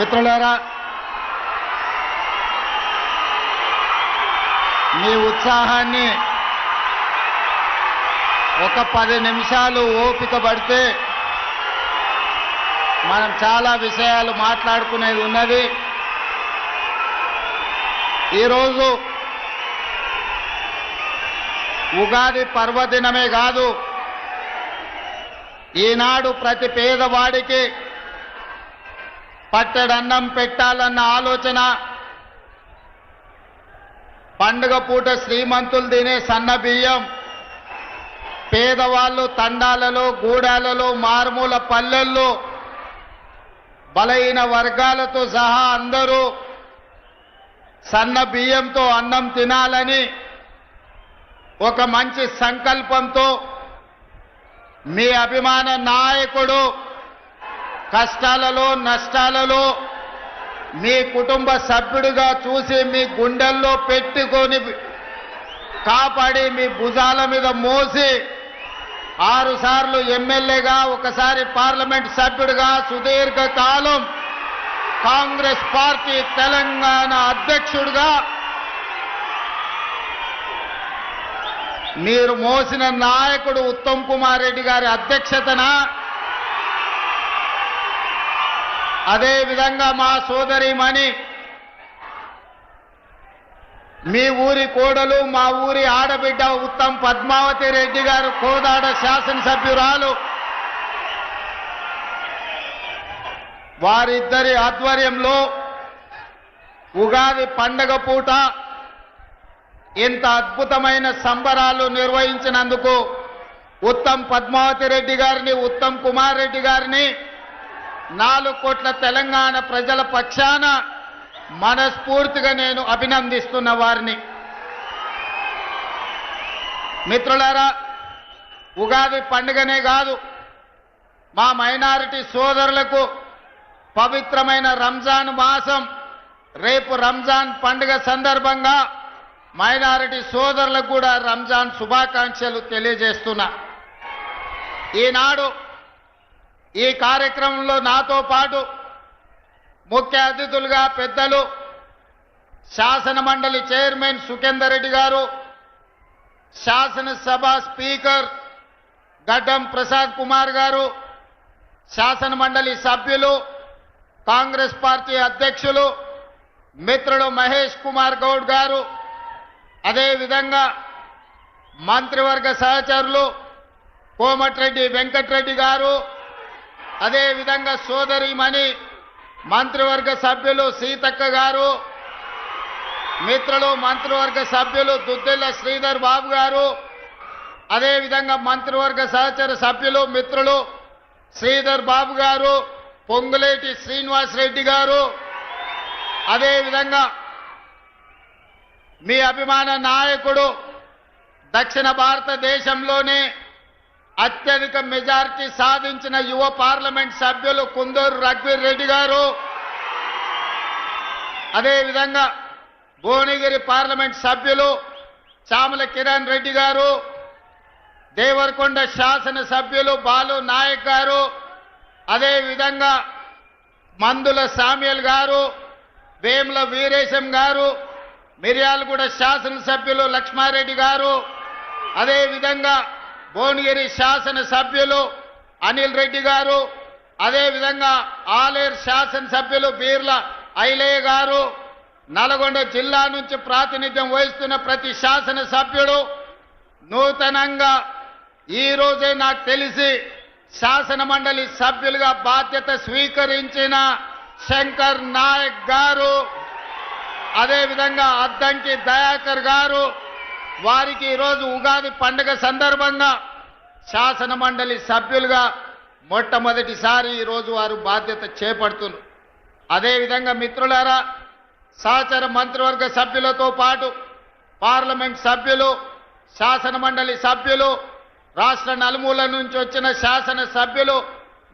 మిత్రులారా మీ ఉత్సాహాన్ని ఒక పది నిమిషాలు ఓపిక పడితే మనం చాలా విషయాలు మాట్లాడుకునేది ఉన్నది. ఈరోజు ఉగాది పర్వదినమే కాదు ఈనాడు ప్రతి పేదవాడికి పట్టడన్నం పెట్టాలన్న ఆలోచన. పండుగ పూట శ్రీమంతులు తినే సన్న బియ్యం. పేదవాళ్ళు తండాలలో గూడాలలో మారుమూల పల్లెల్లో బలహీన వర్గాలతో సహా అందరూ సన్న బియ్యంతో అన్నం తినాలని ఒక మంచి సంకల్పంతో మీ అభిమాన నాయకుడు కష్టాలలో నష్టాలలో మీ కుటుంబ సభ్యుడిగా చూసి మీ గుండెల్లో పెట్టుకొని కాపాడి మీ భుజాల మీద మోసి ఆరుసార్లు ఎమ్మెల్యేగా ఒకసారి పార్లమెంట్ సభ్యుడిగా సుదీర్ఘ కాలం కాంగ్రెస్ పార్టీ తెలంగాణ అధ్యక్షుడిగా మీరు మోసిన నాయకుడు ఉత్తమ్ కుమార్ రెడ్డి గారి అధ్యక్షతన అదేవిధంగా మా సోదరిమణి మీ ఊరి కోడలు మా ఊరి ఆడబిడ్డ ఉత్తమ్ పద్మావతి రెడ్డి గారు కోదాడ శాసనసభ్యురాలు. వారిద్దరి ఆధ్వర్యంలో ఉగాది పండగ పూట ఇంత అద్భుతమైన సంబరాలు నిర్వహించినందుకు ఉత్తమ్ పద్మావతి రెడ్డి గారిని ఉత్తమ్ కుమార్ రెడ్డి గారిని నాలుగు కోట్ల తెలంగాణ ప్రజల పక్షాన మనస్ఫూర్తిగా నేను అభినందిస్తున్న వారిని. మిత్రులారా ఉగాది పండుగనే కాదు మా మైనారిటీ సోదరులకు పవిత్రమైన రంజాన్ మాసం రేపు రంజాన్ పండుగ సందర్భంగా మైనారిటీ సోదరులకు కూడా రంజాన్ శుభాకాంక్షలు తెలియజేస్తున్నా. ఈనాడు ఈ కార్యక్రమంలో నాతో పాటు ముఖ్య అతిథులుగా పెద్దలు శాసన మండలి చైర్మన్ సుఖేందర్ రెడ్డి గారు శాసనసభ స్పీకర్ గడ్డం ప్రసాద్ కుమార్ గారు శాసన మండలి సభ్యులు కాంగ్రెస్ పార్టీ అధ్యక్షులు మిత్రుడు మహేష్ కుమార్ గౌడ్ గారు అదేవిధంగా మంత్రివర్గ సహచరులు కోమటిరెడ్డి వెంకటరెడ్డి గారు అదేవిధంగా సోదరిమణి మంత్రివర్గ సభ్యులు సీతక్క గారు మిత్రులు మంత్రివర్గ సభ్యులు దుద్దిల్ల శ్రీధర్ బాబు గారు అదేవిధంగా మంత్రివర్గ సహచర సభ్యులు మిత్రులు శ్రీధర్ బాబు గారు పొంగులేటి శ్రీనివాస్ రెడ్డి గారు అదేవిధంగా మీ అభిమాన నాయకుడు దక్షిణ భారతదేశంలోనే అత్యధిక మెజారిటీ సాధించిన యువ పార్లమెంట్ సభ్యులు కుందూరు రఘువీర్ రెడ్డి గారు. అదేవిధంగా భువనగిరి పార్లమెంట్ సభ్యులు చామల కిరణ్ రెడ్డి గారు దేవరకొండ శాసన సభ్యులు బాలు నాయక్ గారు అదేవిధంగా మందుల సామ్యల్ గారు వేముల వీరేశం గారు మిర్యాలగూడ శాసనసభ్యులు లక్ష్మారెడ్డి గారు అదేవిధంగా భువనగిరి శాసన సభ్యులు అనిల్ రెడ్డి గారు అదేవిధంగా ఆలేరు శాసనసభ్యులు బీర్ల ఐలయ్య గారు నల్గొండ జిల్లా నుంచి ప్రాతినిధ్యం వహిస్తున్న ప్రతి శాసన సభ్యుడు నూతనంగా ఈరోజే నాకు తెలిసి శాసన మండలి సభ్యులుగా బాధ్యత స్వీకరించిన శంకర్ నాయక్ గారు అదేవిధంగా అద్దంకి దయాకర్ గారు వారికి ఈరోజు ఉగాది పండుగ సందర్భంగా శాసన మండలి సభ్యులుగా మొట్టమొదటిసారి ఈరోజు వారు బాధ్యత చేపడుతున్నారు అదేవిధంగా మిత్రులారా సహచర మంత్రివర్గ సభ్యులతో పాటు పార్లమెంట్ సభ్యులు శాసన మండలి సభ్యులు రాష్ట్ర నలుమూల నుంచి వచ్చిన శాసన సభ్యులు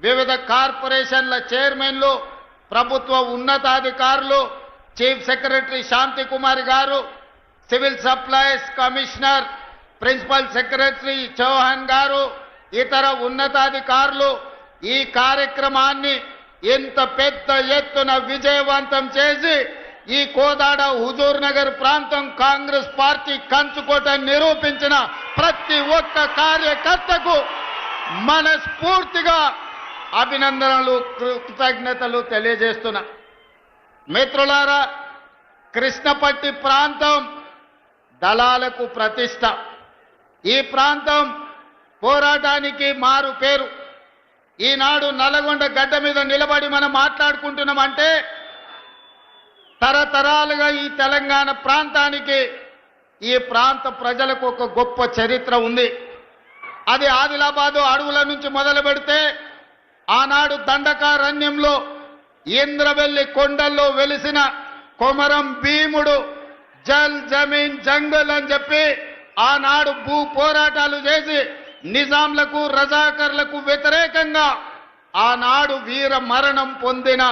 వివిధ కార్పొరేషన్ల చైర్మన్లు ప్రభుత్వ ఉన్నతాధికారులు చీఫ్ సెక్రటరీ శాంతి కుమార్ గారు civil supplies commissioner principal secretary Chauhan గారు ఇతర ఉన్నతాధికారులు ఈ కార్యక్రమాన్ని ఇంత పెద్ద ఎత్తున విజయవంతం చేసి ఈ కోదాడ హుజూర్ నగర్ ప్రాంతం కాంగ్రెస్ పార్టీ కంచుకోట నిరూపించిన ప్రతి ఒక్క కార్యకర్తకు మనస్ఫూర్తిగా అభినందనలు కృతజ్ఞతలు తెలియజేస్తున్నా. మిత్రులారా కృష్ణపట్టి ప్రాంతం దళాలకు ప్రతిష్ట. ఈ ప్రాంతం పోరాటానికి మారు పేరు. ఈనాడు నల్లగొండ గడ్డ మీద నిలబడి మనం మాట్లాడుకుంటున్నామంటే తరతరాలుగా ఈ తెలంగాణ ప్రాంతానికి ఈ ప్రాంత ప్రజలకు ఒక గొప్ప చరిత్ర ఉంది. అది ఆదిలాబాదు అడవుల నుంచి మొదలు పెడితే ఆనాడు దండకారణ్యంలో ఇంద్రవెల్లి కొండల్లో వెలిసిన కొమరం భీముడు జల్ జమీన్ జంగల్ అని చెప్పి ఆనాడు భూ పోరాటాలు చేసి నిజాంలకు రజాకర్లకు వ్యతిరేకంగా ఆనాడు వీర మరణం పొందిన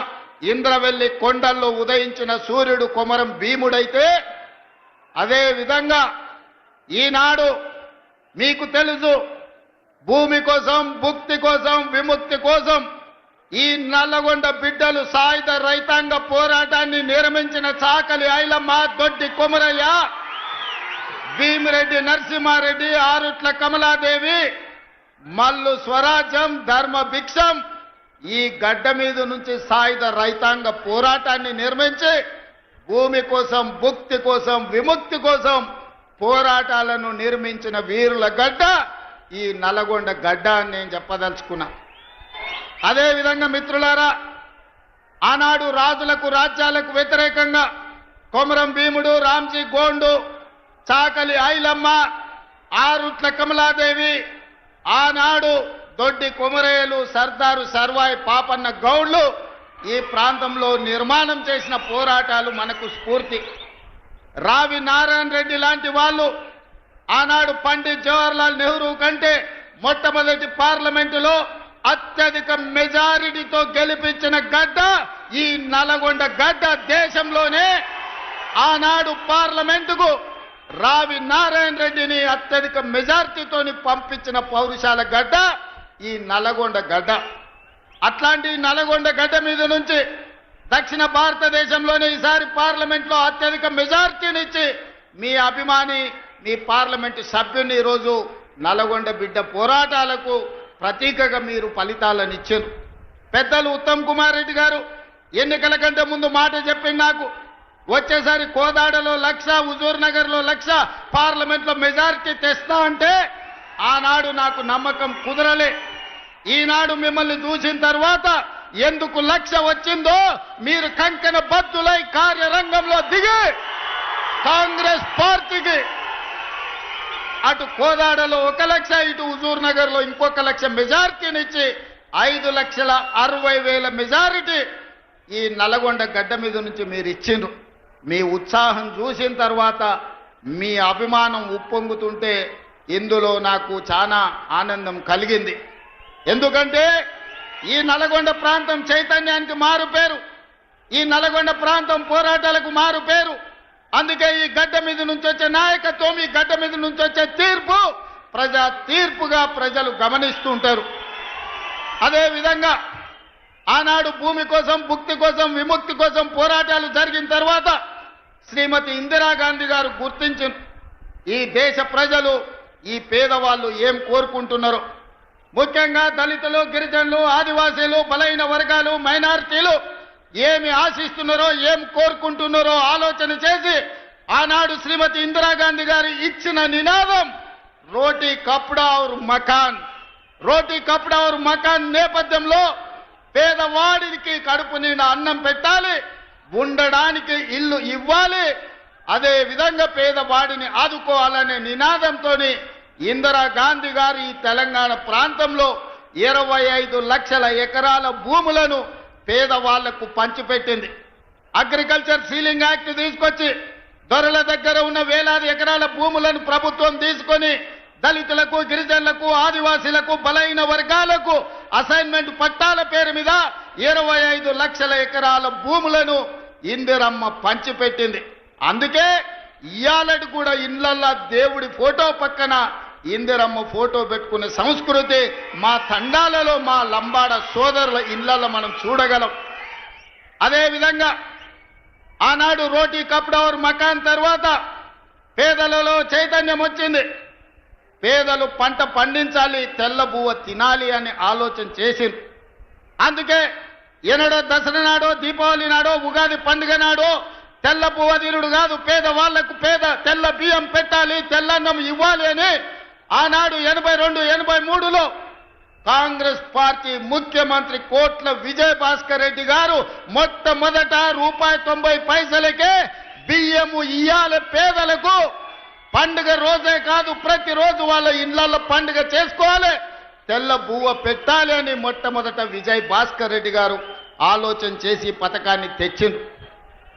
ఇంద్రవెల్లి కొండల్లో ఉదయించిన సూర్యుడు కొమరం భీముడైతే అదే విధంగా ఈనాడు మీకు తెలుసు భూమి కోసం భుక్తి కోసం విముక్తి కోసం ఈ నల్లగొండ బిడ్డలు సాయుధ రైతాంగ పోరాటాన్ని నిర్మించిన చాకలి ఐలమ్మ దొడ్డి కొమరయ్య భీమిరెడ్డి నరసింహారెడ్డి ఆరుట్ల కమలాదేవి మల్లు స్వరాజ్యం ధర్మ భిక్షం ఈ గడ్డ మీద నుంచి సాయుధ రైతాంగ పోరాటాన్ని నిర్మించి భూమి కోసం భుక్తి కోసం విముక్తి కోసం పోరాటాలను నిర్మించిన వీరుల గడ్డ ఈ నల్లగొండ గడ్డ అని నేను చెప్పదలుచుకున్నా. అదే విధంగా మిత్రులారా ఆనాడు రాజులకు రాజ్యాలకు వ్యతిరేకంగా కొమరం భీముడు రామ్జీ గోండు చాకలి ఐలమ్మ ఆరుట్ల కమలాదేవి ఆనాడు దొడ్డి కుమరేలు సర్దారు సర్వాయి పాపన్న గౌడ్లు ఈ ప్రాంతంలో నిర్మాణం చేసిన పోరాటాలు మనకు స్ఫూర్తి. రావి నారాయణ రెడ్డి లాంటి వాళ్ళు ఆనాడు పండిత్ జవహర్లాల్ నెహ్రూ కంటే మొట్టమొదటి పార్లమెంటులో అత్యధిక మెజారిటీతో గెలిపించిన గడ్డ ఈ నల్గొండ గడ్డ దేశంలోనే ఆనాడు పార్లమెంటుకు రావి నారాయణ రెడ్డిని అత్యధిక మెజార్టీతోని పంపించిన పౌరుషాల గడ్డ ఈ నల్గొండ గడ్డ. అట్లాంటి నల్గొండ గడ్డ మీద నుంచి దక్షిణ భారతదేశంలోనే ఈసారి పార్లమెంట్లో అత్యధిక మెజార్టీనిచ్చి మీ అభిమాని మీ పార్లమెంటు సభ్యుని ఈరోజు నల్గొండ బిడ్డ పోరాటాలకు ప్రతీకగా మీరు ఫలితాలను ఇచ్చారు. పెద్దలు ఉత్తమ్ కుమార్ రెడ్డి గారు ఎన్నికల కంటే ముందు మాట చెప్పింది నాకు. వచ్చేసారి కోదాడలో లక్ష హుజూర్ నగర్లో లక్ష పార్లమెంట్లో మెజారిటీ తెస్తా అంటే ఆనాడు నాకు నమ్మకం కుదరలే. ఈనాడు మిమ్మల్ని చూసిన తర్వాత ఎందుకు లక్ష వచ్చిందో మీరు కంకణ బద్దులై కార్యరంగంలో దిగి కాంగ్రెస్ పార్టీకి అటు కోదాడలో ఒక లక్ష ఇటు హుజూర్ నగర్లో ఇంకొక లక్ష మెజారిటీనిచ్చి ఐదు లక్షల అరవై వేల మెజారిటీ ఈ నల్గొండ గడ్డ మీద నుంచి మీరు ఇచ్చిండ్రు. మీ ఉత్సాహం చూసిన తర్వాత మీ అభిమానం ఉప్పొంగుతుంటే ఇందులో నాకు చాలా ఆనందం కలిగింది. ఎందుకంటే ఈ నల్గొండ ప్రాంతం చైతన్యానికి మారు పేరు ఈ నల్గొండ ప్రాంతం పోరాటాలకు మారు పేరు అందుకే ఈ గడ్డ మీద నుంచి వచ్చే నాయకత్వం ఈ గడ్డ మీద నుంచి వచ్చే తీర్పు ప్రజా తీర్పుగా ప్రజలు గమనిస్తుంటారు అదేవిధంగా ఆనాడు భూమి కోసం భుక్తి కోసం విముక్తి కోసం పోరాటాలు జరిగిన తర్వాత శ్రీమతి ఇందిరాగాంధీ గారు గుర్తించి ఈ దేశ ప్రజలు ఈ పేదవాళ్ళు ఏం కోరుకుంటున్నారో. ముఖ్యంగా దళితులు గిరిజనులు ఆదివాసీలు బలైన వర్గాలు మైనారిటీలు ఏమి ఆశిస్తున్నారో ఏం కోరుకుంటున్నారో ఆలోచన చేసి ఆనాడు శ్రీమతి ఇందిరాగాంధీ గారు ఇచ్చిన నినాదం రోటీ కప్డా ఔర్ మకాన్. రోటీ కప్డా ఔర్ మకాన్ నేపథ్యంలో పేదవాడికి కడుపు నిండా అన్నం పెట్టాలి ఉండడానికి ఇల్లు ఇవ్వాలి అదే విధంగా పేదవాడిని ఆదుకోవాలనే నినాదంతో ఇందిరా గాంధీ గారు ఈ తెలంగాణ ప్రాంతంలో ఇరవై ఐదు లక్షల ఎకరాల భూములను పేదవాళ్ళకు పంచిపెట్టింది. అగ్రికల్చర్ సీలింగ్ యాక్ట్ తీసుకొచ్చి దొరల దగ్గర ఉన్న వేలాది ఎకరాల భూములను ప్రభుత్వం తీసుకొని దళితులకు గిరిజనులకు ఆదివాసీలకు బలైన వర్గాలకు అసైన్మెంట్ పట్టాల పేరు మీద ఇరవై ఐదు లక్షల ఎకరాల భూములను ఇందిరమ్మ పంచిపెట్టింది. అందుకే ఇయాలటి కూడా ఇళ్ళల్లా దేవుడి ఫోటో పక్కన ఇందిరమ్మ ఫోటో పెట్టుకునే సంస్కృతి మా తండాలలో మా లంబాడ సోదరుల ఇళ్ళలో మనం చూడగలం. అదేవిధంగా ఆనాడు రోటీ కప్డవర్ మకాన్ తర్వాత పేదలలో చైతన్యం వచ్చింది. పేదలు పంట పండించాలి తెల్ల బువ్వ తినాలి అని ఆలోచన చేసింది అందుకే ఎనడో దసరా నాడో దీపావళి నాడో ఉగాది పండుగ నాడో తెల్ల పువ్వ కాదు పేద వాళ్ళకు పేద తెల్ల బియ్యం పెట్టాలి తెల్లన్నం ఇవ్వాలి అని ఆనాడు ఎనభై రెండు ఎనభై మూడులో కాంగ్రెస్ పార్టీ ముఖ్యమంత్రి కోట్ల విజయ భాస్కర్ రెడ్డి గారు మొట్టమొదట రూపాయి తొంభై పైసలకే బియ్యము ఇయ్యాల పేదలకు. పండుగ రోజే కాదు ప్రతిరోజు వాళ్ళ ఇళ్ళలో పండుగ చేసుకోవాలి. తెల్ల బువ్వ పెట్టాలి అని మొట్టమొదట విజయ్ భాస్కర్ రెడ్డి గారు ఆలోచన చేసి పథకాన్ని తెచ్చింది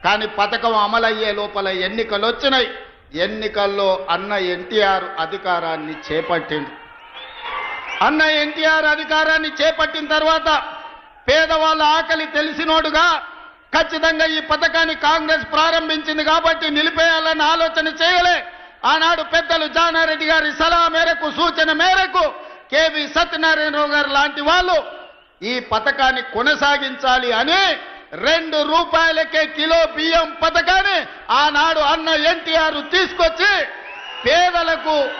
కానీ పథకం అమలయ్యే లోపల ఎన్నికలు వచ్చినాయి ఎన్నికల్లో అన్న ఎన్టీఆర్ అధికారాన్ని చేపట్టింది అన్న ఎన్టీఆర్ అధికారాన్ని చేపట్టిన తర్వాత పేదవాళ్ళ ఆకలి తెలిసినోడుగా ఖచ్చితంగా ఈ పథకాన్ని కాంగ్రెస్ ప్రారంభించింది కాబట్టి నిలిపేయాలని ఆలోచన చేయలే. ఆనాడు పెద్దలు జానారెడ్డి గారి సలహా మేరకు సూచన మేరకు కేవి సత్యనారాయణరావు గారు లాంటి వాళ్ళు ఈ పథకాన్ని కొనసాగించాలి అని రెండు రూపాయలకే కిలో బియ్యం పథకాన్ని ఆనాడు అన్న ఎన్టీఆర్ తీసుకొచ్చి పేదలకు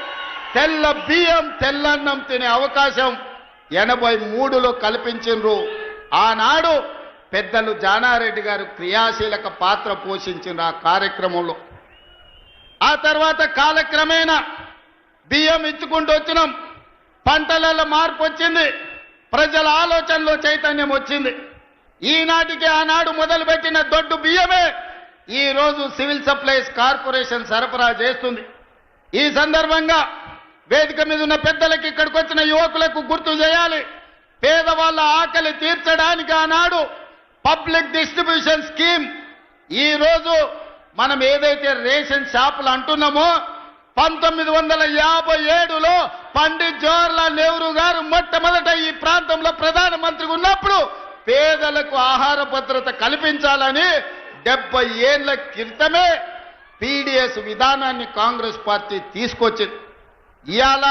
తెల్ల బియ్యం తెల్లన్నం తినే అవకాశం ఎనభై మూడులో కల్పించిండ్రు. ఆనాడు పెద్దలు జానారెడ్డి గారు క్రియాశీలక పాత్ర పోషించిన ఆ కార్యక్రమంలో. ఆ తర్వాత కాలక్రమేణా బియ్యం ఇచ్చుకుంటూ వచ్చినాం. పంటలలో మార్పు వచ్చింది. ప్రజల ఆలోచనలో చైతన్యం వచ్చింది. ఈనాటికి ఆనాడు మొదలుపెట్టిన దొడ్డు బియ్యమే ఈ రోజు సివిల్ సప్లైస్ కార్పొరేషన్ సరఫరా చేస్తుంది. ఈ సందర్భంగా వేదిక మీద ఉన్న పెద్దలకు ఇక్కడికి వచ్చిన యువకులకు గుర్తు చేయాలి. పేదవాళ్ళ ఆకలి తీర్చడానికి ఆనాడు పబ్లిక్ డిస్ట్రిబ్యూషన్ స్కీమ్ ఈ రోజు మనం ఏదైతే రేషన్ షాపులు అంటున్నామో పంతొమ్మిది వందల యాభై ఏడులో పండిత్ జవహర్లాల్ నెహ్రూ గారు మొట్టమొదట ఈ ప్రాంతంలో ప్రధానమంత్రి ఉన్నప్పుడు పేదలకు ఆహార భద్రత కల్పించాలని డెబ్బై ఏళ్ళ క్రితమే పీడిఎస్ విధానాన్ని కాంగ్రెస్ పార్టీ తీసుకొచ్చింది. ఇవాళ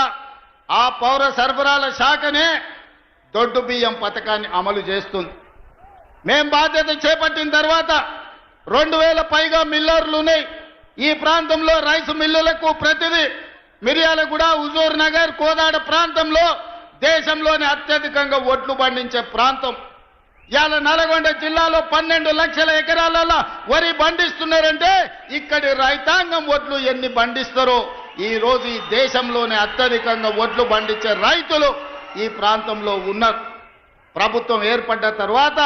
ఆ పౌర సరఫరాల శాఖనే దొడ్డు బియ్యం పథకాన్ని అమలు చేస్తుంది. మేం బాధ్యత చేపట్టిన తర్వాత రెండు వేల పైగా మిల్లర్లు ఉన్నాయి. ఈ ప్రాంతంలో రైస్ మిల్లులకు ప్రతిదీ మిర్యాలగూడ హుజూర్ నగర్ కోదాడ ప్రాంతంలో దేశంలోనే అత్యధికంగా ఒడ్లు పండించే ప్రాంతం. ఇవాళ నల్గొండ జిల్లాలో పన్నెండు లక్షల ఎకరాలలో వరి పండిస్తున్నారంటే ఇక్కడి రైతాంగం ఒడ్లు ఎన్ని పండిస్తారో? ఈ రోజు ఈ దేశంలోనే అత్యధికంగా ఒడ్లు పండించే రైతులు ఈ ప్రాంతంలో ఉన్నారు. ప్రభుత్వం ఏర్పడ్డ తర్వాత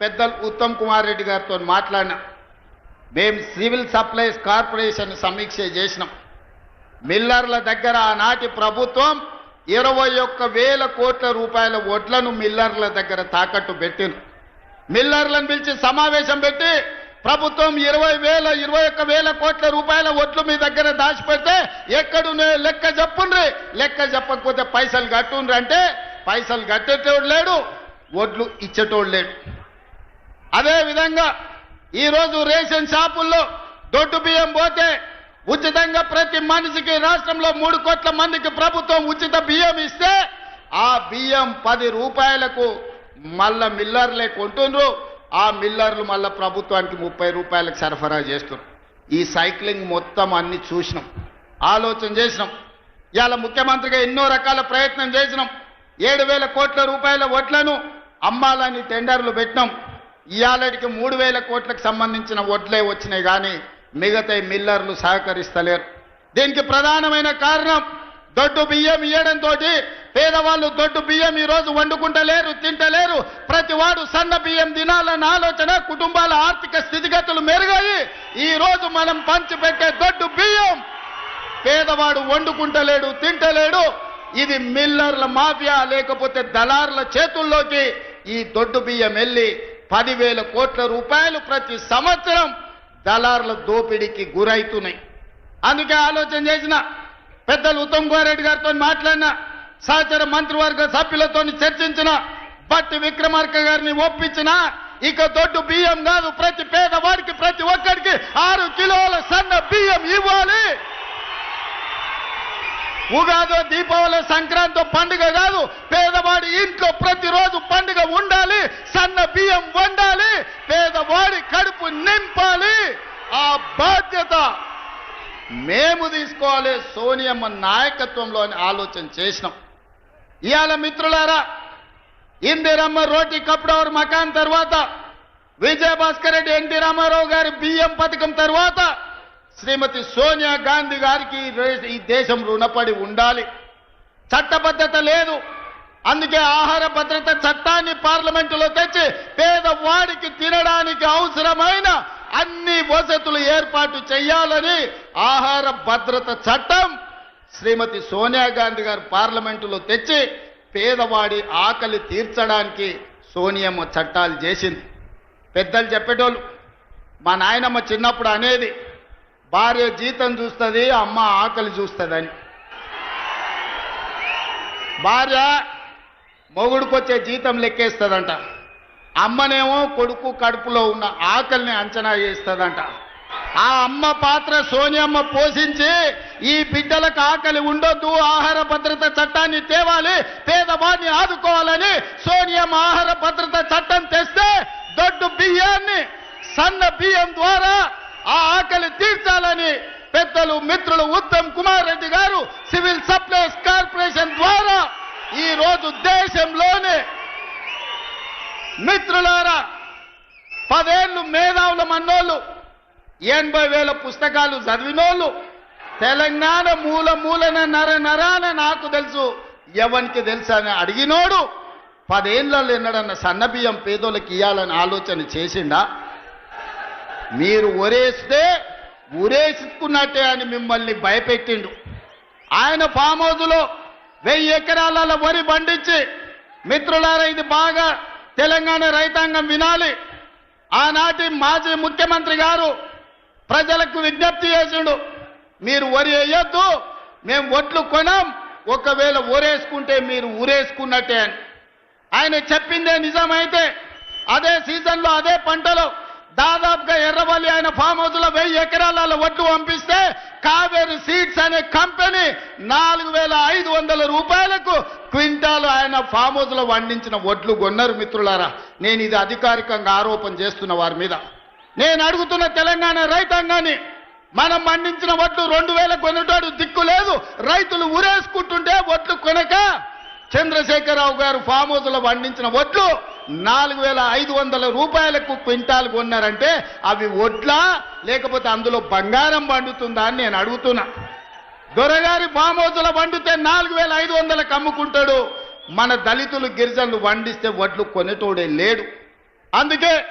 పెద్దలు ఉత్తమ్ కుమార్ రెడ్డి గారితో మాట్లాడినాం. మేము సివిల్ సప్లైస్ కార్పొరేషన్ సమీక్ష చేసినాం. మిల్లర్ల దగ్గర ఆనాటి ప్రభుత్వం ఇరవై ఒక్క వేల కోట్ల రూపాయల వడ్లను మిల్లర్ల దగ్గర తాకట్టు పెట్టిను. మిల్లర్లను పిలిచి సమావేశం పెట్టి ప్రభుత్వం ఇరవై వేల ఇరవై ఒక్క వేల కోట్ల రూపాయల వడ్లు మీ దగ్గర దాచిపెడితే ఎక్కడునే లెక్క చెప్పుండ్రి లెక్క చెప్పకపోతే పైసలు కట్టుండ్రి అంటే పైసలు కట్టేటోడు లేడు వడ్లు ఇచ్చేటోడు లేడు. అదేవిధంగా ఈరోజు రేషన్ షాపుల్లో దొడ్డు బియ్యం పోతే ఉచితంగా ప్రతి మనిషికి రాష్ట్రంలో మూడు కోట్ల మందికి ప్రభుత్వం ఉచిత బియ్యం ఇస్తే ఆ బియ్యం పది రూపాయలకు మళ్ళా మిల్లర్లే కొంటుండ్రు. ఆ మిల్లర్లు మళ్ళా ప్రభుత్వానికి ముప్పై రూపాయలకు సరఫరా చేస్తున్నారు. ఈ సైక్లింగ్ మొత్తం అన్ని చూసినాం. ఆలోచన చేసినాం. ఇవాళ ముఖ్యమంత్రిగా ఎన్నో రకాల ప్రయత్నం చేసినాం. ఏడు వేల కోట్ల రూపాయల వడ్లను అమ్మాలని టెండర్లు పెట్టినాం. ఇవాళకి మూడు వేల కోట్లకు సంబంధించిన వడ్లే వచ్చినాయి కానీ మిగతా మిల్లర్లు సహకరిస్తలేరు. దీనికి ప్రధానమైన కారణం దొడ్డు బియ్యం ఇవ్వడంతో పేదవాళ్ళు దొడ్డు బియ్యం ఈరోజు వండుకుంటలేరు తింటలేరు. ప్రతి వాడు సన్న బియ్యం తినాలన్న ఆలోచన కుటుంబాల ఆర్థిక స్థితిగతులు మెరుగాయి ఈరోజు మనం పంచిపెట్టే దొడ్డు బియ్యం. పేదవాడు వండుకుంటలేడు తింటలేడు. ఇది మిల్లర్ల మాఫియా లేకపోతే దళారుల చేతుల్లోకి ఈ దొడ్డు బియ్యం వెళ్ళి పదివేల కోట్ల రూపాయలు ప్రతి సంవత్సరం దళారుల దోపిడీకి గురైతున్నాయి. అందుకే ఆలోచన చేసిన పెద్దలు ఉత్తమ్ కుమార్ గారితో మాట్లాడిన సహచర మంత్రివర్గ సభ్యులతో చర్చించిన బట్టి విక్రమార్క గారిని ఒప్పించిన ఇక దొడ్డు బియ్యం కాదు ప్రతి పేదవాడికి ప్రతి ఒక్కరికి ఆరు కిలోల సన్న బియ్యం ఇవ్వాలి. ఉగాదో దీపావళి సంక్రాంతి పండుగ కాదు పేదవాడి ఇంట్లో ప్రతిరోజు పండుగ ఉండాలి సన్న బియ్యం వండాలి పేదవాడి కడుపు నింపాలి. ఆ బాధ్యత మేము తీసుకోవాలి సోనియమ్మ నాయకత్వంలో అని ఆలోచన చేసినాం. ఇవాళ మిత్రులారా ఇందిరమ్మ రోటీ కప్డవర్ మకాన్ తర్వాత విజయభాస్కర్ రెడ్డి ఎన్టీ రామారావు గారి బియ్యం పథకం తర్వాత శ్రీమతి సోనియా గాంధీ గారికి ఈ దేశం రుణపడి ఉండాలి. చట్టబద్ధత లేదు. అందుకే ఆహార భద్రత చట్టాన్ని పార్లమెంటులో తెచ్చి పేదవాడికి తినడానికి అవసరమైన అన్ని వసతులు ఏర్పాటు చేయాలని ఆహార భద్రత చట్టం శ్రీమతి సోనియా గాంధీ గారు పార్లమెంటులో తెచ్చి పేదవాడి ఆకలి తీర్చడానికి సోనియమ్మ చట్టాలు చేసింది. పెద్దలు చెప్పేటోళ్ళు మా నాయనమ్మ చిన్నప్పుడు అనేది భార్య జీతం చూస్తుంది అమ్మ ఆకలి చూస్తుందని. భార్య మొగుడుకొచ్చే జీతం లెక్కేస్తుందంట. అమ్మనేమో కొడుకు కడుపులో ఉన్న ఆకలిని అంచనా వేస్తుందంట. ఆ అమ్మ పాత్ర సోనియమ్మ పోషించి ఈ బిడ్డలకు ఆకలి ఉండొద్దు ఆహార భద్రత చట్టాన్ని తేవాలి పేదవాడిని ఆదుకోవాలని సోనియమ్మ ఆహార భద్రత చట్టం తెస్తే దొడ్డు బియ్యాన్ని సన్న బియ్యం ద్వారా ఆ ఆకలి తీర్చాలని పెద్దలు మిత్రులు ఉత్తమ్ కుమార్ రెడ్డి గారు సివిల్ సప్లైస్ కార్పొరేషన్ ద్వారా ఈ రోజు దేశంలోనే మిత్రులారా పదేళ్ళు మేధావుల మన్నోళ్ళు ఎనభై వేల పుస్తకాలు చదివినోళ్ళు తెలంగాణ మూల మూలన నర నరాన నాకు తెలుసు ఎవరికి తెలుసు అని అడిగినోడు పదేళ్ళలో ఎన్నడన్న సన్నబియ్యం పేదోళ్ళకి ఇవ్వాలని ఆలోచన చేసిండా? మీరు ఒరేస్తే ఉరేసుకున్నట్టే అని మిమ్మల్ని భయపెట్టిండు. ఆయన ఫామ్ హౌస్లో వెయ్యి ఎకరాల వరి పండించి మిత్రులారా ఇది బాగా తెలంగాణ రైతాంగం వినాలి. ఆనాటి మాజీ ముఖ్యమంత్రి గారు ప్రజలకు విజ్ఞప్తి చేసిండు మీరు వరి వేయొద్దు మేము ఒట్లు కొనం ఒకవేళ ఊరేసుకుంటే మీరు ఊరేసుకున్నట్టే అని. ఆయన చెప్పిందే నిజమైతే అదే సీజన్లో అదే పంటలో దాదాపుగా ఎర్రవల్లి ఆయన ఫామ్ హౌస్లో వెయ్యి ఎకరాల వడ్డు పంపిస్తే కావేరి సీడ్స్ అనే కంపెనీ నాలుగు వేల ఐదు వందల రూపాయలకు క్వింటాలు ఆయన ఫామ్ హౌస్లో వండించిన వడ్లు కొన్నారు మిత్రులారా. నేను ఇది అధికారికంగా ఆరోపణ చేస్తున్న వారి మీద. నేను అడుగుతున్న తెలంగాణ రైతాంగాన్ని మనం పండించిన వడ్లు రెండు వేల కొనేటోడు దిక్కు లేదు రైతులు ఉరేసుకుంటుంటే వడ్లు కొనక చంద్రశేఖరరావు గారు ఫామ్ హౌస్లో పండించిన వడ్లు నాలుగు వేల ఐదు వందల రూపాయలకు క్వింటాల్ కొన్నారంటే అవి వడ్లా లేకపోతే అందులో బంగారం పండుతుందా అని నేను అడుగుతున్నా. దొరగారి ఫామ్ వండితే నాలుగు వేల ఐదు వందలకు అమ్ముకుంటాడు మన దళితులు గిరిజనులు వండిస్తే వడ్లు కొనేటోడే లేడు. అందుకే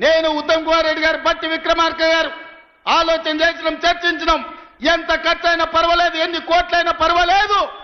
నేను ఉత్తమ్ కుమార్ రెడ్డి గారు బట్టి విక్రమార్క గారు ఆలోచన చేసినాం చర్చించినాం. ఎంత ఖర్చైనా పర్వాలేదు ఎన్ని కోట్లైనా పర్వాలేదు.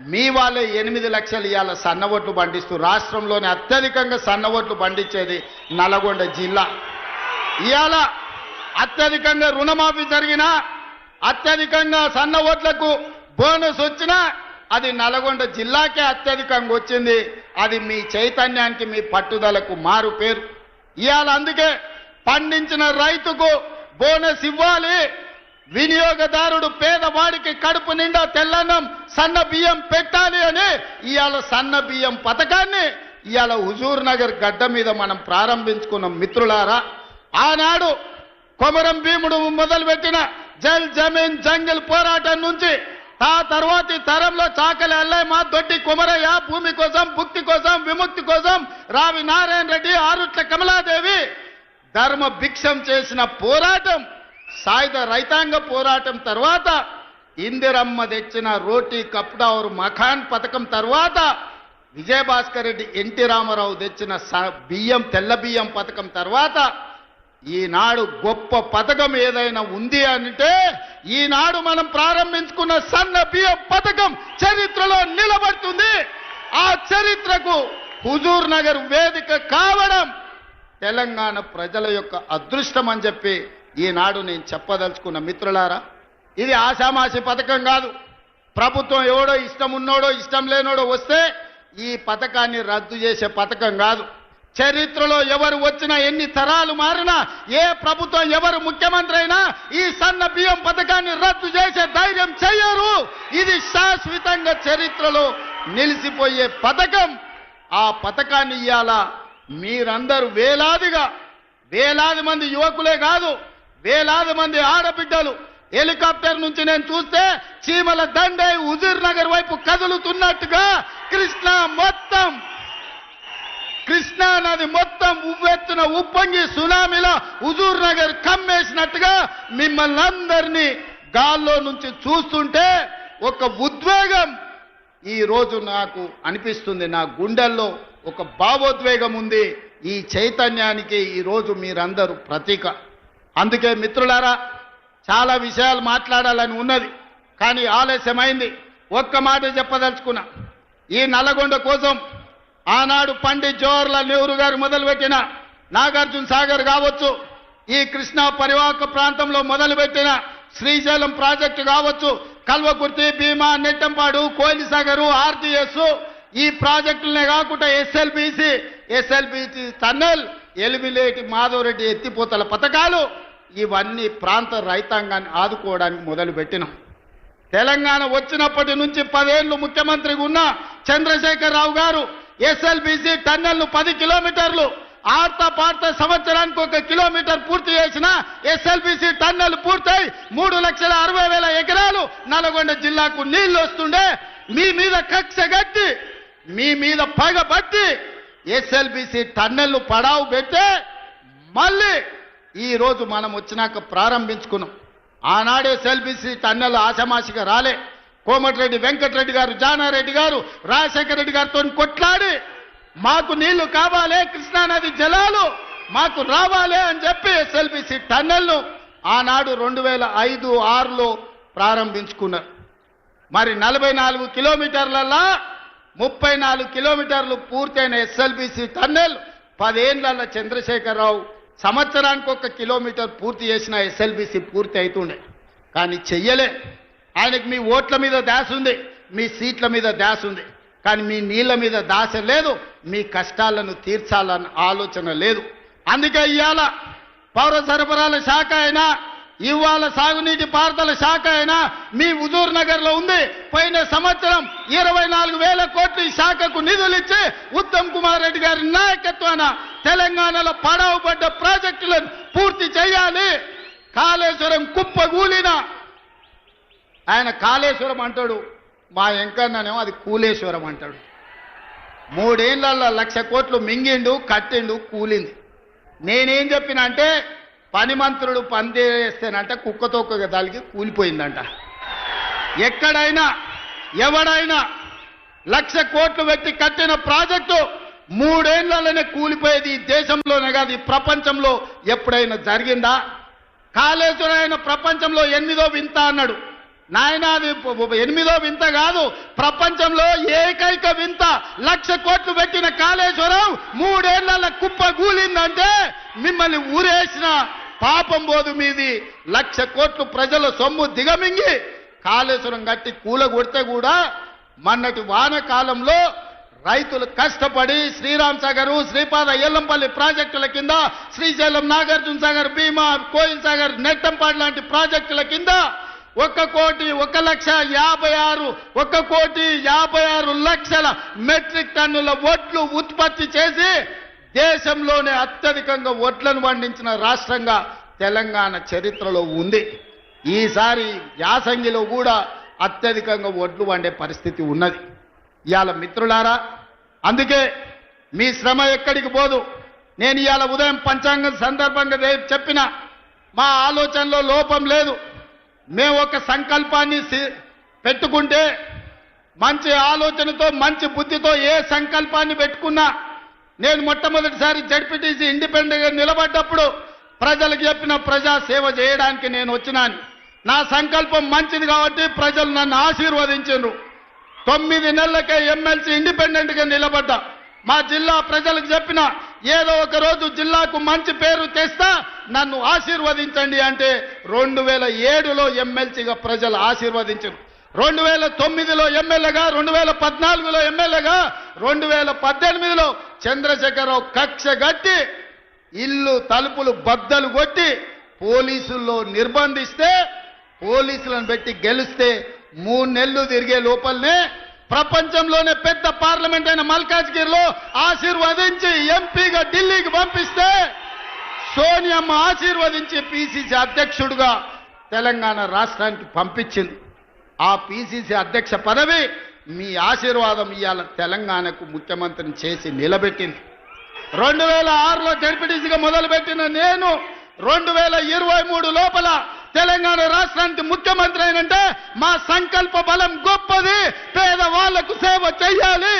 మీ వాళ్ళే ఎనిమిది లక్షలు ఇవాళ సన్న ఓట్లు పండిస్తూ రాష్ట్రంలోనే అత్యధికంగా సన్న ఓట్లు పండించేది నల్గొండ జిల్లా. ఇవాళ అత్యధికంగా రుణమాఫీ జరిగినా అత్యధికంగా సన్న ఓట్లకు బోనస్ వచ్చినా అది నల్గొండ జిల్లాకే అత్యధికంగా వచ్చింది. అది మీ చైతన్యానికి మీ పట్టుదలకు మారు పేరు. ఇవాళ అందుకే పండించిన రైతుకు బోనస్ ఇవ్వాలి. వినియోగదారుడు పేదవాడికి కడుపు నిండా తెల్లన్నం సన్న బియ్యం పెట్టాలి అని ఇవాళ సన్న బియ్యం పథకాన్ని ఇవాళ హుజూర్ నగర్ గడ్డ మీద మనం ప్రారంభించుకున్న మిత్రులారా ఆనాడు కొమరం భీముడు మొదలుపెట్టిన జల్ జమీన్ జంగిల్ పోరాటం నుంచి ఆ తర్వాతి తరంలో చాకలి అల్లయ్య దొడ్డి కుమరయ్య భూమి కోసం భుక్తి కోసం విముక్తి కోసం రావి నారాయణ రెడ్డి ఆరుట్ల కమలాదేవి ధర్మ భిక్షం చేసిన పోరాటం సాయుధ రైతాంగ పోరాటం తర్వాత ఇందిరమ్మ తెచ్చిన రోటీ కప్డావర్ మఖాన్ పథకం తర్వాత విజయభాస్కర్ రెడ్డి ఎన్టీ రామారావు తెచ్చిన స- బియ్యం తెల్ల బియ్యం పథకం తర్వాత ఈనాడు గొప్ప పథకం ఏదైనా ఉంది అంటే ఈనాడు మనం ప్రారంభించుకున్న సన్న బియ్యం పథకం చరిత్రలో నిలబడుతుంది. ఆ చరిత్రకు హుజూర్ నగర్ వేదిక కావడం తెలంగాణ ప్రజల యొక్క అదృష్టం అని చెప్పి ఈనాడు నేను చెప్పదలుచుకున్న మిత్రులారా ఇది ఆషామాషి పథకం కాదు. ప్రభుత్వం ఎవడో ఇష్టం ఉన్నోడో ఇష్టం లేనోడో వస్తే ఈ పథకాన్ని రద్దు చేసే పథకం కాదు. చరిత్రలో ఎవరు వచ్చినా ఎన్ని తరాలు మారినా ఏ ప్రభుత్వం ఎవరు ముఖ్యమంత్రి అయినా ఈ సన్న బియ్యం పథకాన్ని రద్దు చేసే ధైర్యం చేయరు. ఇది శాశ్వతంగా చరిత్రలో నిలిచిపోయే పథకం. ఆ పథకాన్ని ఇయ్యాల మీరందరూ వేలాదిగా వేలాది మంది యువకులే కాదు వేలాది మంది ఆడబిడ్డలు హెలికాప్టర్ నుంచి నేను చూస్తే చీమల దండై హుజూర్ నగర్ వైపు కదులుతున్నట్టుగా కృష్ణా మొత్తం. కృష్ణా నది మొత్తం ఉవ్వెత్తున ఉప్పొంగి సునామీలో హుజూర్ నగర్ కమ్మేసినట్టుగా మిమ్మల్ని అందరినీ గాల్లో నుంచి చూస్తుంటే ఒక ఉద్వేగం ఈ రోజు నాకు అనిపిస్తుంది. నా గుండెల్లో ఒక భావోద్వేగం ఉంది. ఈ చైతన్యానికి ఈ రోజు మీరందరూ ప్రతీక. అందుకే మిత్రులారా చాలా విషయాలు మాట్లాడాలని ఉన్నది కానీ ఆలస్యమైంది. ఒక్క మాట చెప్పదలుచుకున్నా. ఈ నల్లగొండ కోసం ఆనాడు పండిత్ జవహర్లాల్ నెహ్రూ గారు మొదలుపెట్టిన నాగార్జున సాగర్ కావచ్చు ఈ కృష్ణా పరివాహక ప్రాంతంలో మొదలుపెట్టిన శ్రీశైలం ప్రాజెక్టు కావచ్చు కల్వకుర్తి భీమా నెట్టంపాడు కోయిలిసాగరు ఆర్టీఎస్ ఈ ప్రాజెక్టులనే కాకుండా SLBC SLBC tunnel Alimineti Madhavareddy ఎత్తిపోతల పథకాలు ఇవన్నీ ప్రాంత రైతాంగాన్ని ఆదుకోవడానికి మొదలుపెట్టినాం. తెలంగాణ వచ్చినప్పటి నుంచి పదేళ్ళు ముఖ్యమంత్రిగా ఉన్న చంద్రశేఖరరావు గారు ఎస్ఎల్బిసి టన్నెల్ను పది కిలోమీటర్లు ఆర్త పార్త సంవత్సరానికి ఒక కిలోమీటర్ పూర్తి చేసిన ఎస్ఎల్బిసి టన్నెల్ పూర్తయి మూడు లక్షల అరవై వేల ఎకరాలు నల్గొండ జిల్లాకు నీళ్ళు వస్తుండే మీ మీద కక్ష గట్టి మీ మీద పగబట్టి ఎస్ఎల్బిసి టన్నెల్ పడావు పెట్టే మళ్ళీ ఈరోజు మనం వచ్చినాక ప్రారంభించుకున్నాం. ఆనాడు ఎస్ఎల్బిసి టన్నెల్ ఆశమాషిగా రాలే. కోమటిరెడ్డి వెంకటరెడ్డి గారు జానారెడ్డి గారు రాజశేఖర రెడ్డి గారితో కొట్లాడి మాకు నీళ్ళు కావాలే కృష్ణానది జలాలు మాకు రావాలే అని చెప్పి ఎస్ఎల్బిసి టన్నెల్ను ఆనాడు రెండు వేల ఐదు ఆరులో ప్రారంభించుకున్నారు. మరి నలభై నాలుగు కిలోమీటర్లల్లా ముప్పై నాలుగు కిలోమీటర్లు పూర్తయిన ఎస్ఎల్బిసి టన్నెల్ పదేండ్ల చంద్రశేఖరరావు సంవత్సరానికి ఒక కిలోమీటర్ పూర్తి చేసిన ఎస్ఎల్బిసి పూర్తి అవుతుండే కానీ చెయ్యలే. ఆయనకి మీ ఓట్ల మీద దాస ఉంది మీ సీట్ల మీద దాస ఉంది. కానీ మీ నీళ్ళ మీద దాస లేదు మీ కష్టాలను తీర్చాలన్న ఆలోచన లేదు. అందుకే ఇవాళ పౌర సరఫరాల శాఖ అయినా ఇవాళ సాగునీటి పారుదల శాఖ అయినా మీ హుజూర్ నగర్లో ఉంది. పోయిన సంవత్సరం ఇరవై నాలుగు వేల కోట్లు ఈ శాఖకు నిధులు ఇచ్చి ఉత్తమ్ కుమార్ రెడ్డి గారి నాయకత్వాన తెలంగాణలో పడవబడ్డ ప్రాజెక్టులను పూర్తి చేయాలి. కాళేశ్వరం కుప్పగూలిన ఆయన కాళేశ్వరం అంటాడు. మా ఎంకన్ననేమో అది కూలేశ్వరం అంటాడు. మూడేళ్ళలో లక్ష కోట్లు మింగిండు కట్టిండు కూలింది. నేనేం చెప్పిన అంటే పని మంత్రుడు పందేస్తేనంట కుక్కతోక దానికి కూలిపోయిందంట. ఎక్కడైనా ఎవడైనా లక్ష కోట్లు పెట్టి కట్టిన ప్రాజెక్టు మూడేళ్ళలోనే కూలిపోయేది దేశంలోనే కాదు ప్రపంచంలో ఎప్పుడైనా జరిగిందా? కాళేశ్వరం అయిన ప్రపంచంలో ఎనిమిదో వింత అన్నాడు. నాయన అది ఎనిమిదో వింత కాదు ప్రపంచంలో ఏకైక వింత లక్ష కోట్లు పెట్టిన కాళేశ్వరం మూడేళ్ళ కుప్ప కూలిందంటే మిమ్మల్ని ఊరేసిన పాపం బోధు మీది లక్ష కోట్లు ప్రజల సొమ్ము దిగమింగి కాళేశ్వరం కట్టి కూల కొడితే కూడా మొన్నటి వానకాలంలో రైతులు కష్టపడి శ్రీరామ్ సాగర్ శ్రీపాద ఎల్లంపల్లి ప్రాజెక్టుల కింద శ్రీశైలం నాగార్జున సాగర్ భీమా కోయిన్ సాగర్ నెట్టంపాడు లాంటి ప్రాజెక్టుల కింద ఒక కోటి ఒక లక్ష యాభై ఆరు ఒక కోటి యాభై ఆరు లక్షల మెట్రిక్ టన్నుల ఒడ్లు ఉత్పత్తి చేసి దేశంలోనే అత్యధికంగా వడ్లను పండించిన రాష్ట్రంగా తెలంగాణ చరిత్రలో ఉంది. ఈసారి యాసంగిలో కూడా అత్యధికంగా వడ్లు వండే పరిస్థితి ఉన్నది. ఇవాళ మిత్రులారా అందుకే మీ శ్రమ ఎక్కడికి పోదు. నేను ఇవాళ ఉదయం పంచాంగం సందర్భంగా రేపు చెప్పిన మా ఆలోచనలో లోపం లేదు. మేము ఒక సంకల్పాన్ని పెట్టుకుంటే మంచి ఆలోచనతో మంచి బుద్ధితో ఏ సంకల్పాన్ని పెట్టుకున్నా నేను మొట్టమొదటిసారి జడ్పీటీసీ ఇండిపెండెంట్గా నిలబడ్డప్పుడు ప్రజలకు చెప్పిన ప్రజా సేవ చేయడానికి నేను వచ్చినాను. నా సంకల్పం మంచిది కాబట్టి ప్రజలు నన్ను ఆశీర్వదించారు తొమ్మిది నెలలకే ఎమ్మెల్సీ ఇండిపెండెంట్గా నిలబడ్డా. మా జిల్లా ప్రజలకు చెప్పిన ఏదో ఒక రోజు జిల్లాకు మంచి పేరు తెస్తా నన్ను ఆశీర్వదించండి అంటే రెండు వేల ఏడులో ఎమ్మెల్సీగా ప్రజలు ఆశీర్వదించారు. రెండు వేల తొమ్మిదిలో ఎమ్మెల్యేగా రెండు వేల పద్నాలుగులో ఎమ్మెల్యేగా రెండు వేల పద్దెనిమిదిలో చంద్రశేఖరరావు కక్ష గట్టి ఇల్లు తలుపులు బద్దలు కొట్టి పోలీసుల్లో నిర్బంధిస్తే పోలీసులను పెట్టి గెలిస్తే మూడు నెలలు తిరిగే లోపలనే ప్రపంచంలోనే పెద్ద పార్లమెంట్ అయిన మల్కాజ్గిరిలో ఆశీర్వదించి ఎంపీగా ఢిల్లీకి పంపిస్తే సోనియమ్మ ఆశీర్వదించి పిసిసి అధ్యక్షుడిగా తెలంగాణ రాష్ట్రానికి పంపించింది. ఆ పిసిసి అధ్యక్ష పదవి మీ ఆశీర్వాదం ఇవాళ తెలంగాణకు ముఖ్యమంత్రిని చేసి నిలబెట్టింది. రెండు వేల ఆరులో జడ్పీటీసీగా మొదలుపెట్టిన నేను రెండు వేల ఇరవై మూడు లోపల తెలంగాణ రాష్ట్రానికి ముఖ్యమంత్రి అయినంటే మా సంకల్ప బలం గొప్పది. పేదవాళ్ళకు సేవ చెయ్యాలి.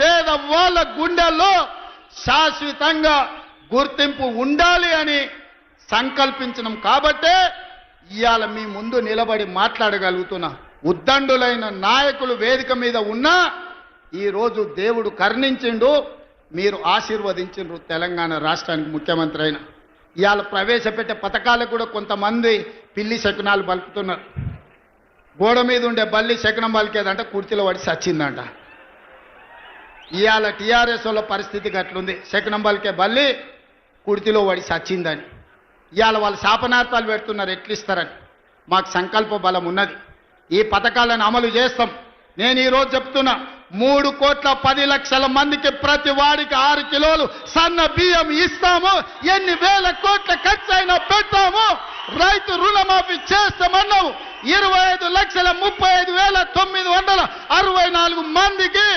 పేదవాళ్ళ గుండెల్లో శాశ్వతంగా గుర్తింపు ఉండాలి అని సంకల్పించడం కాబట్టే ఇవాళ మీ ముందు నిలబడి మాట్లాడగలుగుతున్నా. ఉద్దండులైన నాయకులు వేదిక మీద ఉన్నా ఈరోజు దేవుడు కర్ణించిండు మీరు ఆశీర్వదించిండ్రు తెలంగాణ రాష్ట్రానికి ముఖ్యమంత్రి అయిన. ఇవాళ ప్రవేశపెట్టే పథకాలకు కూడా కొంతమంది పిల్లి శకునాలు పలుకుతున్నారు. గోడ మీద ఉండే బల్లి శకునం పలికేదంట కుర్చీలో పడి సచ్చిందంట. ఇవాళ టీఆర్ఎస్ వాళ్ళ పరిస్థితి గట్లుంది. శకునం పలికే బల్లి కుర్చీలో పడి సచ్చిందని. ఇవాళ వాళ్ళు శాపనార్థాలు పెడుతున్నారు ఎట్లిస్తారని. మాకు సంకల్ప బలం ఉన్నది. ఈ పథకాలను అమలు చేస్తాం. నేను ఈరోజు చెప్తున్నా మూడు కోట్ల పది లక్షల మందికి ప్రతి వాడికి ఆరు కిలోలు సన్న బియ్యం ఇస్తాము. ఎన్ని వేల కోట్ల ఖర్చు అయినా పెడతాము. రైతు రుణమాఫీ చేస్తామన్నావు. ఇరవై ఐదు లక్షల ముప్పై ఐదు వేల తొమ్మిది వందల అరవై నాలుగు మందికి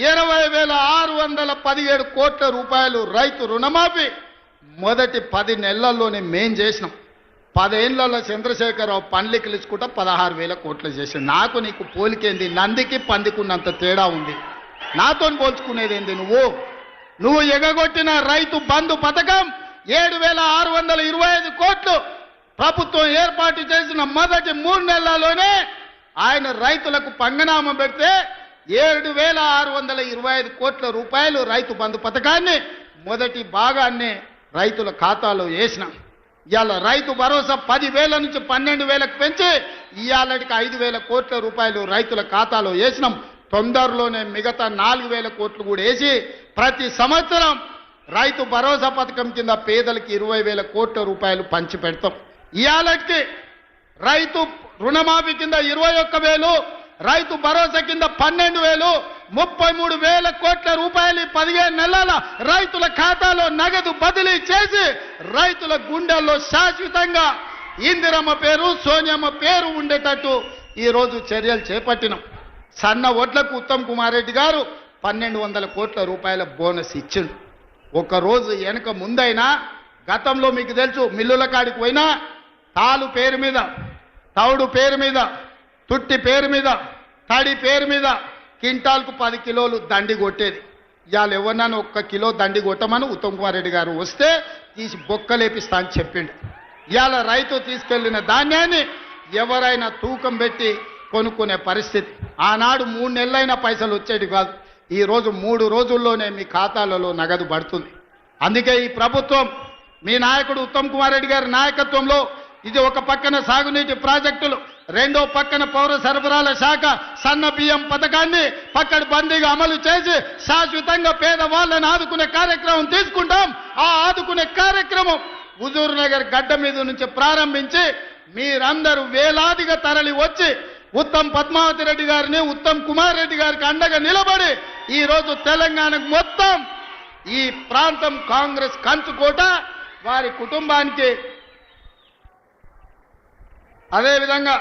ఇరవై వేల ఆరు వందల పదిహేడు కోట్ల రూపాయలు రైతు రుణమాఫీ. మొదటి పది నెలల్లోనే మేం చేసినాం. పదేళ్ళలో చంద్రశేఖరరావు పండ్లు ఇచ్చుకుంటా పదహారు వేల కోట్లు చేసాడు. నాకు నీకు పోలికేంది? నందికి పందికున్నంత తేడా ఉంది. నాతో పోల్చుకునేది ఏంది నువ్వు? నువ్వు ఎగగొట్టిన రైతు బంధు పథకం ఏడు వేల ఆరు వందల ఇరవై ఐదు కోట్లు ప్రభుత్వం ఏర్పాటు చేసిన మొదటి మూడు నెలల్లోనే ఆయన రైతులకు పంగనామం పెడితే ఏడు వేల ఆరు వందల ఇరవై ఐదు కోట్ల రూపాయలు రైతు బంధు పథకాన్ని మొదటి భాగాన్ని రైతుల ఖాతాలో వేసినాం. ఇవాళ రైతు భరోసా పదివేల నుంచి పన్నెండు వేలకు పెంచి ఇవాళకి ఐదు వేల కోట్ల రూపాయలు రైతుల ఖాతాలో వేసినాం. తొందరలోనే మిగతా నాలుగు వేల కోట్లు కూడా వేసి ప్రతి సంవత్సరం రైతు భరోసా పథకం కింద పేదలకు ఇరవై వేల కోట్ల రూపాయలు పంచి పెడతాం ఇవాళకి రైతు రుణమాఫీ కింద ఇరవై ఒక్క వేలు రైతు భరోసా కింద పన్నెండు వేలు ముప్పై మూడు వేల కోట్ల రూపాయలు పదిహేను నెలల రైతుల ఖాతాలో నగదు బదిలీ చేసి రైతుల గుండెల్లో శాశ్వతంగా ఇందిరమ్మ పేరు సోనియమ్మ పేరు ఉండేటట్టు ఈరోజు చర్యలు చేపట్టినాం. సన్న ఒడ్లకు ఉత్తమ్ కుమార్ రెడ్డి గారు పన్నెండు వందల కోట్ల రూపాయల బోనస్ ఇచ్చిండు. ఒకరోజు వెనక ముందైనా గతంలో మీకు తెలుసు మిల్లుల కాడికి పోయినా తాలు పేరు మీద తౌడు పేరు మీద తుట్టి పేరు మీద తడి పేరు మీద కింటాల్కు పది కిలోలు దండి కొట్టేది. ఇవాళ ఎవరినైనా ఒక్క కిలో దండి కొట్టమని? ఉత్తమ్ కుమార్ రెడ్డి గారు వస్తే తీసి బొక్కలేపిస్తా అని చెప్పిండు. ఇవాళ రైతు తీసుకెళ్ళిన ధాన్యాన్ని ఎవరైనా తూకం పెట్టి కొనుక్కునే పరిస్థితి. ఆనాడు మూడు నెలలైనా పైసలు వచ్చేటి కాదు. ఈరోజు మూడు రోజుల్లోనే మీ ఖాతాలలో నగదు పడుతుంది. అందుకే ఈ ప్రభుత్వం మీ నాయకుడు ఉత్తమ్ కుమార్ రెడ్డి గారి నాయకత్వంలో ఇది ఒక పక్కన సాగునీటి ప్రాజెక్టులు రెండో పక్కన పౌర సరఫరాల శాఖ సన్న బియ్యం పథకాన్ని పక్కడ బందీగా అమలు చేసి శాశ్వతంగా పేదవాళ్ళని ఆదుకునే కార్యక్రమం తీసుకుంటాం. ఆ ఆదుకునే కార్యక్రమం హుజూర్ నగర్ గడ్డ మీద నుంచి ప్రారంభించి మీరందరూ వేలాదిగా తరలి వచ్చి ఉత్తమ్ పద్మావతి రెడ్డి గారిని ఉత్తమ్ కుమార్ రెడ్డి గారికి అండగా నిలబడి ఈరోజు తెలంగాణకు మొత్తం ఈ ప్రాంతం కాంగ్రెస్ కంచుకోట. వారి కుటుంబానికి అదేవిధంగా